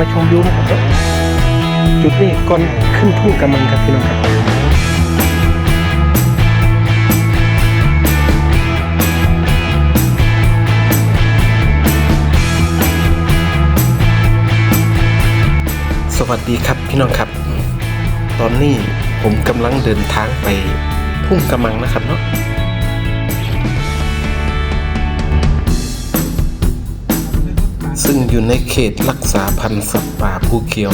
มาชมวิวนะครับจุดนี้ก่อนขึ้นทุ่งกำมังครับพี่น้องครับสวัสดีครับพี่น้องครับ ตอนนี้ผมกำลังเดินทางไปทุ่งกำมังนะครับเนาะ ซึ่งอยู่ในเขตรักษาพันธุ์สัตว์ป่าภูเขียว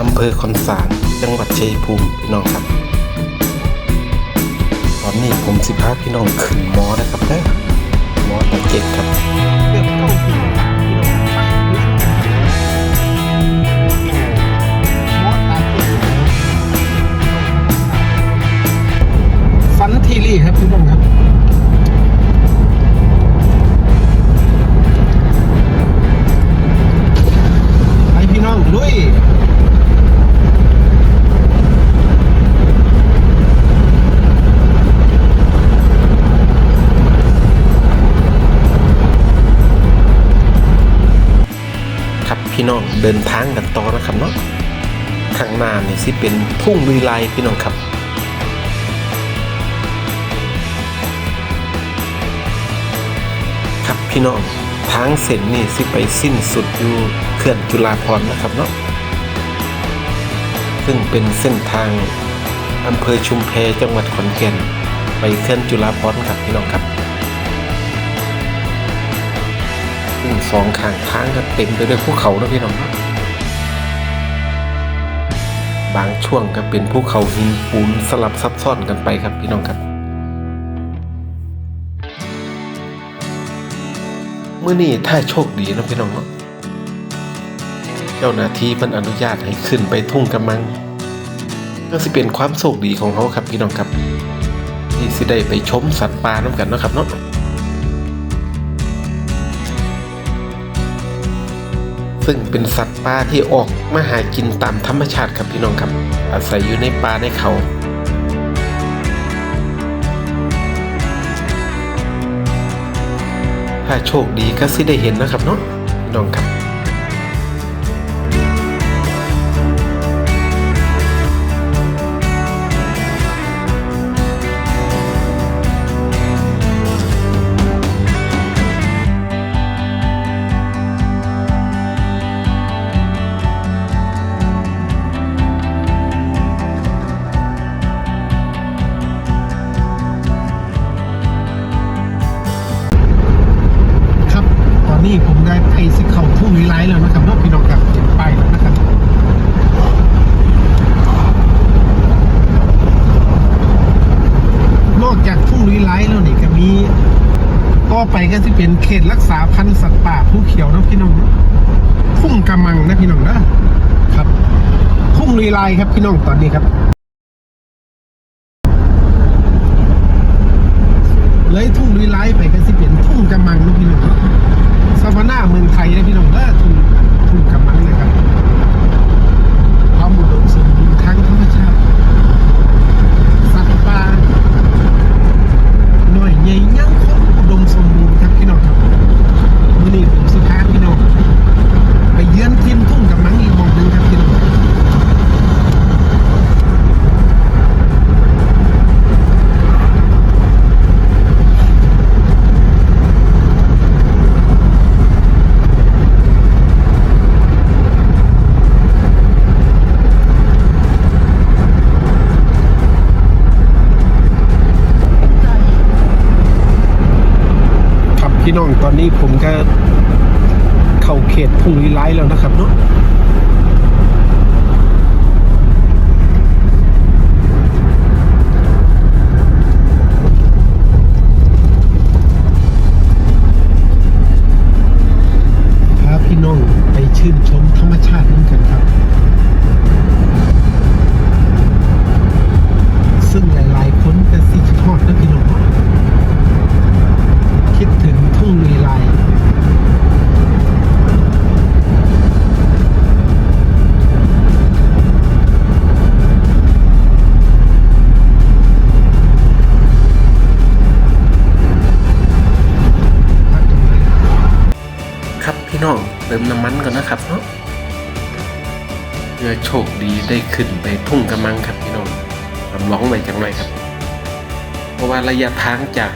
อำเภอคอนสารจังหวัดชัยภูมิพี่น้องครับ ตอนนี้ผมสิพาพี่น้องขึ้นมอนะครับเด้อมอตะเก็ดครับเริ่มเข้าที่พี่น้องฟันทีรี่ครับพี่น้องครับ ดินทางกันต่อนะครับเนาะข้างหน้านี่สิเป็นทุ่งลุยลายพี่น้องครับครับพี่น้องทางเส้นนี่สิไปสิ้นสุดอยู่เขื่อนจุฬาภรนะครับเนาะซึ่งเป็นเส้นทางอำเภอชุมแพจังหวัดขอนแก่น ไปเขื่อนจุฬาภรครับพี่น้องครับ ซึ่งสองข้างทางก็เต็มไปด้วยภูเขานะพี่น้องบางช่วงก็เป็นภูเขาหินปูนสลับซับซ้อนกันไปครับพี่น้องครับเมื่อนี้ถ้าโชคดีนะพี่น้องเนาะเจ้าหน้าที่เพิ่นอนุญาตให้ขึ้นไปทุ่งกำมังก็สิเป็นความโชคดีของเขาครับพี่น้องครับที่สิได้ไปชมสัตว์ป่าน้ำกันเนาะครับเนาะ ซึ่งเป็นสัตว์ป่าที่ออกมาหากินตามธรรมชาติครับพี่น้องครับ อาศัยอยู่ในป่าในเขาถ้าโชคดีก็สิได้เห็นนะครับเนาะน้องครับ ได้ไปสิเขาทุ่งวิไลแล้วนะครับเนอกพี่น้องครับเห็นป้ายแล้วนะครับนอกจากทุ่งวิไลแล้วนี่ก็มีต่อไปก็จะเป็นเขตรักษาพันธุ์สัตว์ป่าภูเขียวนะพี่น้องเนาะทุ่งกำมังนะพี่น้องนะครับทุ่งวิไลครับพี่น้องตอนนี้ครับเลยทุ่งลุยไลไปก็สิเป็นทุ่งกำมังเนาะพี่น้องซาวาน่าเมืองไทยนะพี่น้องเด้อทุ่งทุ่งกำมังนะครับความอุดมสมบูรณ์ทางธรรมชาติ สัตว์ป่าหน่อยใหญ่ยังคงอุดมสมบูรณ์ครับพี่น้องครับมื้อนี้ผมสิพาพี่น้องไปเยือนทินทุ่งกำมังอีกหมองหนึงครับพี่น้อง ครับพี่ น้องตอนนี้ผมก็เข้าเขตพุ่งวิไลแล้วนะครับเนาะ ได้ขึ้นไปทุ่งกระมังครับพี่น้องลำร้องหน่อยจังหนครับ เพราะว่าระยะทางจาก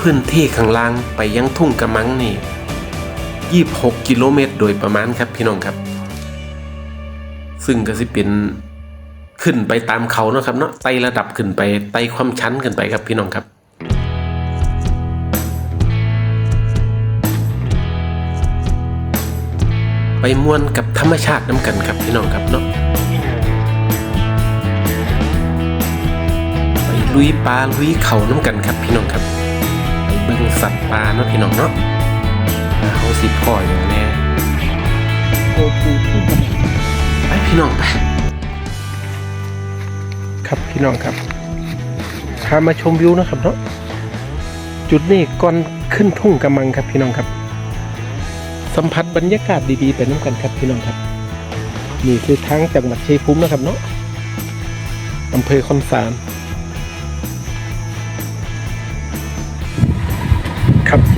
พื้นที่ข้างล่างไปยังทุ่งกระมังนี่26 กิโลเมตรโดยประมาณครับพี่น้องครับ ซึ่งก็สิเป็นขึ้นไปตามเขาเนาะครับเนาะไต่ระดับขึ้นไปไต่ความชันขึ้นไปครับพี่น้องครับไปม่วนกับธรรมชาติน้ำกันครับพี่น้องครับเนาะ ลุยปลาลุยเขาน้ำกันครับพี่น้องครับไปเบิ่งสัตว์ป่าเนาะพี่น้องเนาะเขาสิพ่ออย่างแน่โอปูทุ่งกระมังไปพี่น้องไปครับพี่น้องครับพามาชมวิวนะครับเนาะจุดนี้ก่อนขึ้นทุ่งกระมังครับพี่น้องครับ สัมผัสบรรยากาศดีๆไปน้ำกันครับพี่น้องครับนี่คือทางจังหวัดชัยภูมินะครับเนาะอำเภอคอนสาร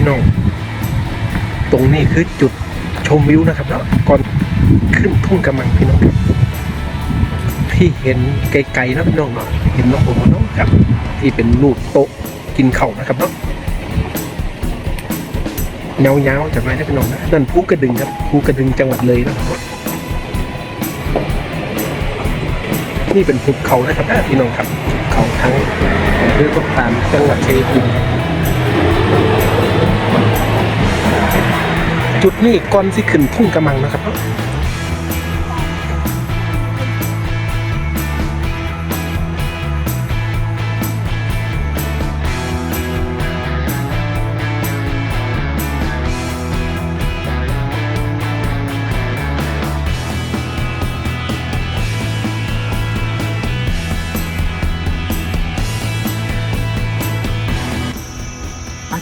พี่น้อง ตรงนี้คือจุดชมวิวนะครับเนาะก่อนขึ้นทุ่งกระมังพี่น้องครับที่เห็นไกลๆนะพี่น้องเนาะเห็นน้องผมเนาะครับ ที่เป็นรูปโต๊ะกินเข่าวนะครับเนาะเงาเงาๆจากไหนนะพี่น้องนะนั่นภูกระดึงครับภูกระดึงจังหวัดเลยนะนี่เป็นภูเขานะครับพี่น้องครับเขาทั้งอำเภอต้นตาลจังหวัดชัยภูมิ จุดนี้ก่อนสิขึ้นทุ่งกระมังนะครับ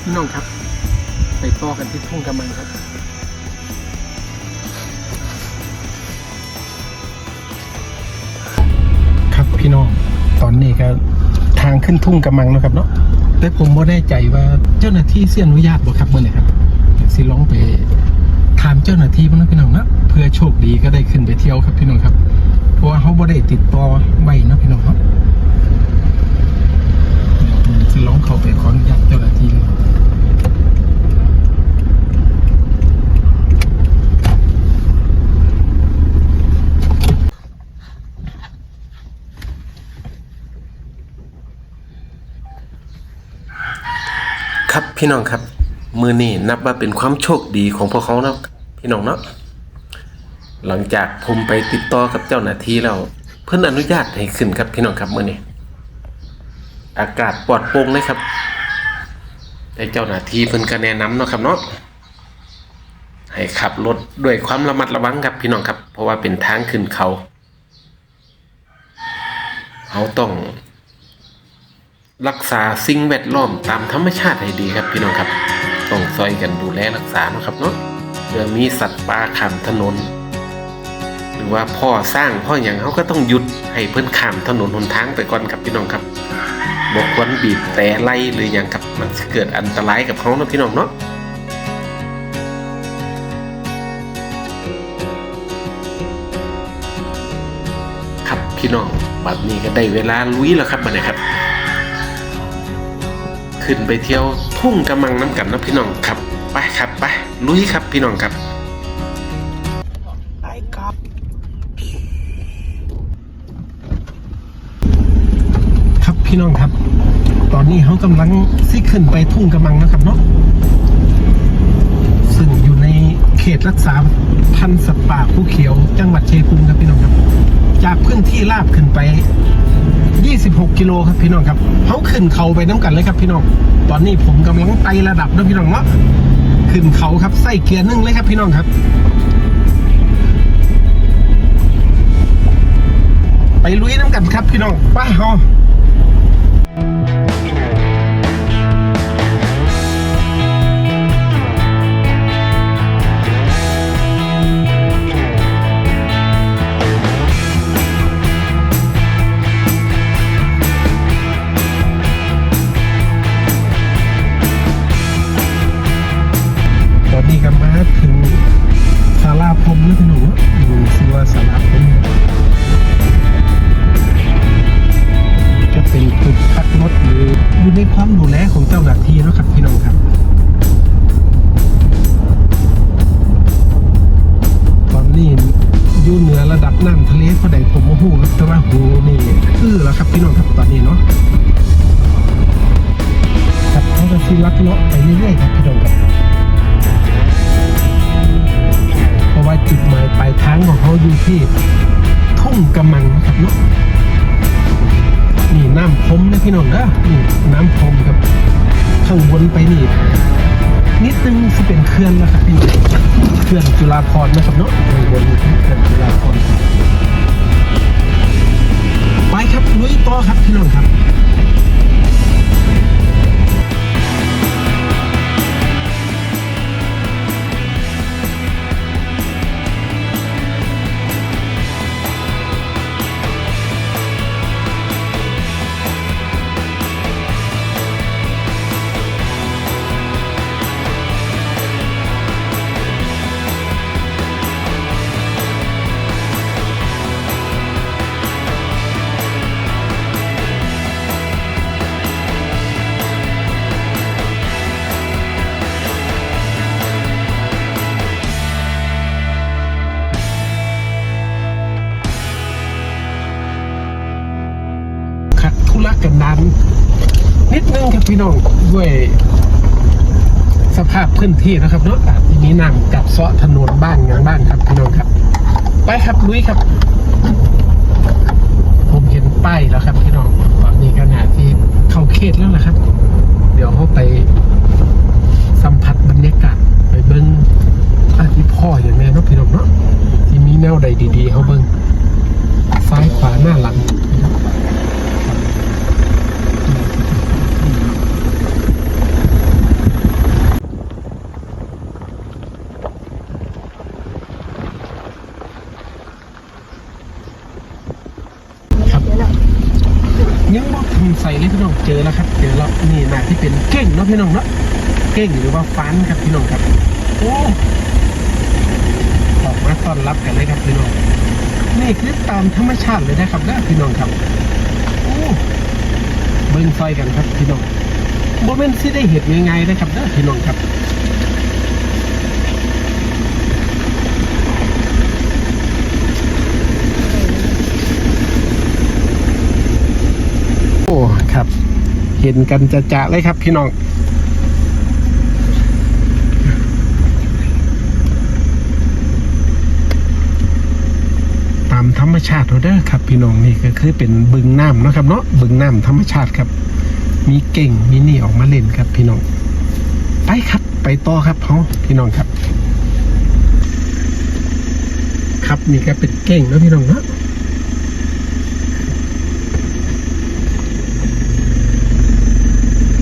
พี่น้องครับ ไปต่อกันที่ทุ่งกำมังครับ ขึ้นทุ่งกำมังนะครับเนาะแต่ผมไม่แน่ใจว่าเจ้าหน้าที่เสียอนุญาตบ่ครับเมื่อไหร่ครับสิลองไปถามเจ้าหน้าที่บ้างนะพี่น้องนะเพื่อโชคดีก็ได้ขึ้นไปเที่ยวครับพี่น้องครับ เพราะว่าเขาบ่ได้ติดต่อไว้นะพี่น้องครับสิลองเข้าไปขออนุญาตเจ้าหน้าที่ครับ พี่น้องครับ มือนี้นับว่าเป็นความโชคดีของพวกเขานะพี่น้องเนาะหลังจากผมไปติดต่อกับเจ้าหน้าที่แล้วเพื่อนอนุญาตให้ขึ้นครับพี่น้องครับมือนี้อากาศปลอดโปร่งเลยครับแต่เจ้าหน้าที่เพิ่นก็แนะนำเนาะครับเนาะให้ขับรถด้วยความระมัดระวังครับพี่น้องครับ เพราะว่าเป็นทางขึ้นเขาเขาต้อง รักษาสิ่งแวดล้อมตามธรรมชาติให้ดีครับพี่น้องครับ ต้องซอยกันดูแลรักษาเนาะครับเนาะเพื่อมีสัตว์ป่าข้ามถนน หรือว่าพ่อสร้างพ่ออย่างเขาก็ต้องหยุดให้เพิ่นข้ามถนนหนทางไปก่อนครับพี่น้องครับบอกควรบีบแต่ไล่หรืออย่างครับมันจะเกิดอันตรายกับเขาเนาะพี่น้องเนาะครับพี่น้องบัดนี้ก็ได้เวลาลุยแล้วครับบัดนี้ครับ ขึ้นไปเที่ยวทุ่งกำมังน้ำกันนะพี่น้องครับไปครับไปลุยครับพี่น้องครับไปครับครับพี่น้องครับ ตอนนี้เขากำลังซิขึ้นไปทุ่งกำมังนะครับเนาะซึ่งอยู่ในเขตรักษาพันธุ์สัตว์ป่าภูเขียว จังหวัดชัยภูมิครับพี่น้องครับ จากพื้นที่ราบขึ้นไป 26 กิโลครับพี่น้องครับเขาขึ้นเขาไปน้ำกันเลยครับพี่น้อง ตอนนี้ผมกำลังไต่ระดับนะพี่น้องเนาะ ขึ้นเขาครับใส่เกียร์หนึ่งเลยครับพี่น้องครับ ไปลุยน้ำกันครับพี่น้อง ไปเฮา ตอนนี้เนาะครับเขาจะซีลัดเลาะไปเรื่อยๆครับพี่น้องครับเพราะว่าจุดหมายปลายทางของเขาอยู่ที่ทุ่งกำมังนะครับเนาะนี่น้ำพรมนะพี่น้องนะนี่น้ำพรมครับข้างบนไปนี่นิดนึงจะเป็นเขื่อนนะครับพี่น้องเขื่อนจุฬาภรณ์นะครับเนาะข้างบนนี่คือเขื่อนจุฬาภรณ์ ลุยต่อครับพี่น้องครับ นิดนึงครับพี่น้องด้วยสภาพพื้นที่นะครับเนาะอาจจะมีน้ำกัดเซาะถนนบ้างอย่างบ้างครับพี่น้องครับ ไปครับลุยครับ ผมเห็นป้ายแล้วครับพี่น้องตอนนี้ขณะที่เข้าเขตแล้วล่ะครับ เดี๋ยวเขาไปสัมผัสบรรยากาศไปเบิ้งอาที่พ่ออย่างแน่นาะพี่น้องเนาะที่มีแนวใดดีๆเขาเบิ้งซ้ายขวาหน้าหลัง ครับยังบอกทำใส่เลยพี่น้องเจอแล้วครับ เจอแล้วนี่นะที่เป็นเก้งเนาะพี่น้องเนาะเก้งหรือว่าฟันครับพี่น้องครับโอ้ออกมาต้อนรับกันเลยครับพี่น้องนี่คือตามธรรมชาติเลยนะครับนะพี่น้องครับโอ้เบิ้งซอยกันครับพี่น้องโมเมนต์ที่ได้เห็นง่ายๆนะครับนะพี่น้องครับ โอ้ ครับ เห็นกันจะจะๆเลยครับพี่น้องตามธรรมชาติเราเด้อครับ พี่น้องนี่ก็คือเป็นบึงน้ำนะครับเนาะบึงน้ำธรรมชาติครับ มีเก่งมีนี่ออกมาเล่นครับ พี่น้องไปครับ ไปต่อครับเขาพี่น้องครับ ครับนี่ก็เป็นเก่งเนาะพี่น้องเนาะ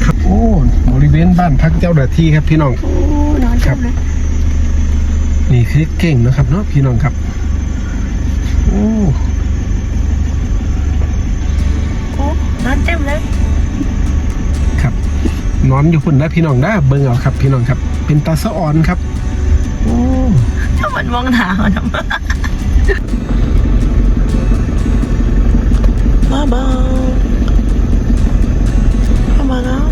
ครับโอ้บริเวณบ้านพักเจ้าหน้าที่ครับพี่น้องโอ้นอนครัจับงเลยนี่คือเก่งนะครับเนาะพี่น้องครับโอ้โอ้นอนเต็มเลยครับนอนอยู่พุ่นนะพี่น้องนะเบิ่งเอาครับ พี่น้องครับ เป็นตาสะออนครับโอ้ถ้ามันมองหนามันบ้าบ้าเข้ามาแล้ว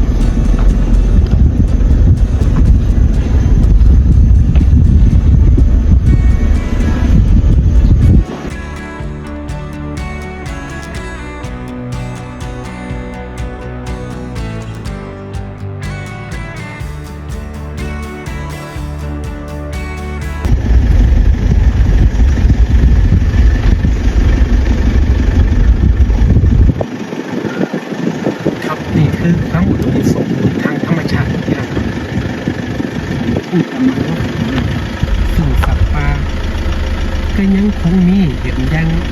มีเห็นยัง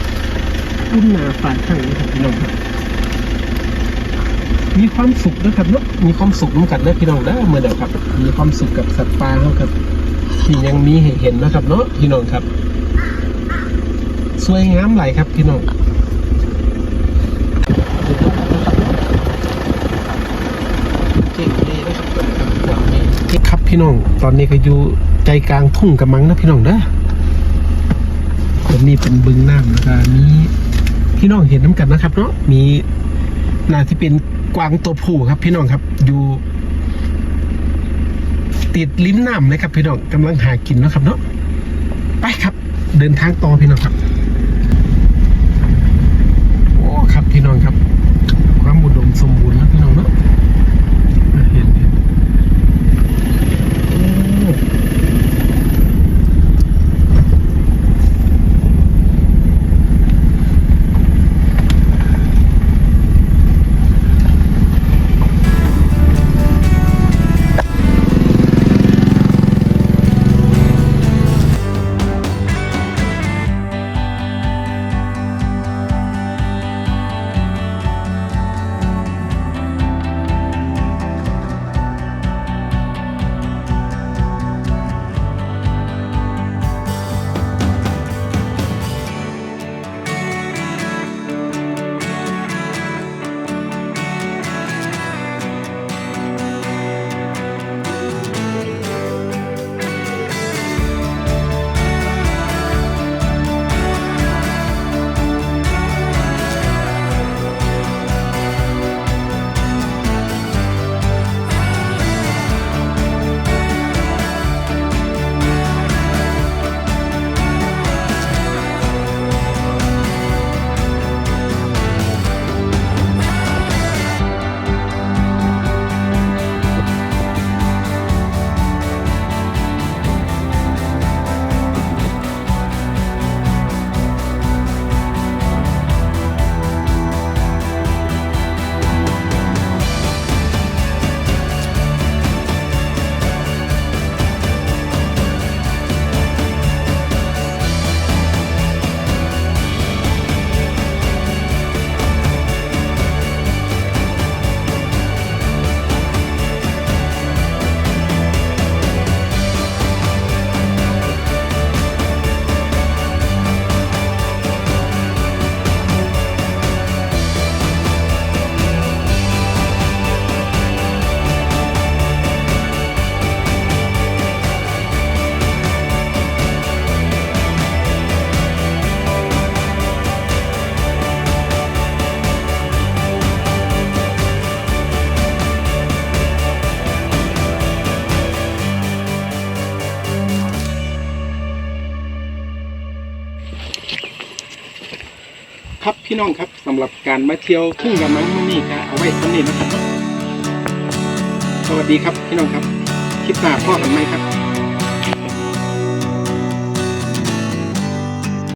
อุ่นหนาฝาข้างนี้ครับพี่น้องมีความสุขนะครับเนาะมีความสุขร่วมกันนะพี่น้องนะเมื่อเดียวครับ มีความสุขกับสัตว์ป่าเขาครับที่ยังมีให้เห็นนะครับเนาะพี่น้องครับ สวยงามหลายครับพี่น้องเก่งดีนะครับครับพี่น้อง ตอนนี้ก็อยู่ใจกลางทุ่งกำมังนะพี่น้องนะ ตรงนี้เป็นบึงน้ำแล้วก็มีพี่น้องเห็นน้ำกันนะครับเนาะมีน่าที่เป็นกวางตัวผู้ครับ พี่น้องครับอยู่ติดลิ้มน้ำนะครับ พี่น้องกำลังหากินนะครับเนาะไปครับ เดินทางต่อพี่น้องครับ โอ้ครับพี่น้องครับ พี่น้องครับสำหรับการมาเที่ยวทุ่งกระมังมื้อนี้ก็เอาไว้สำเร็จนะครับ สวัสดีครับพี่น้องครับ คลิปหน้าพ่อกันไหมครับ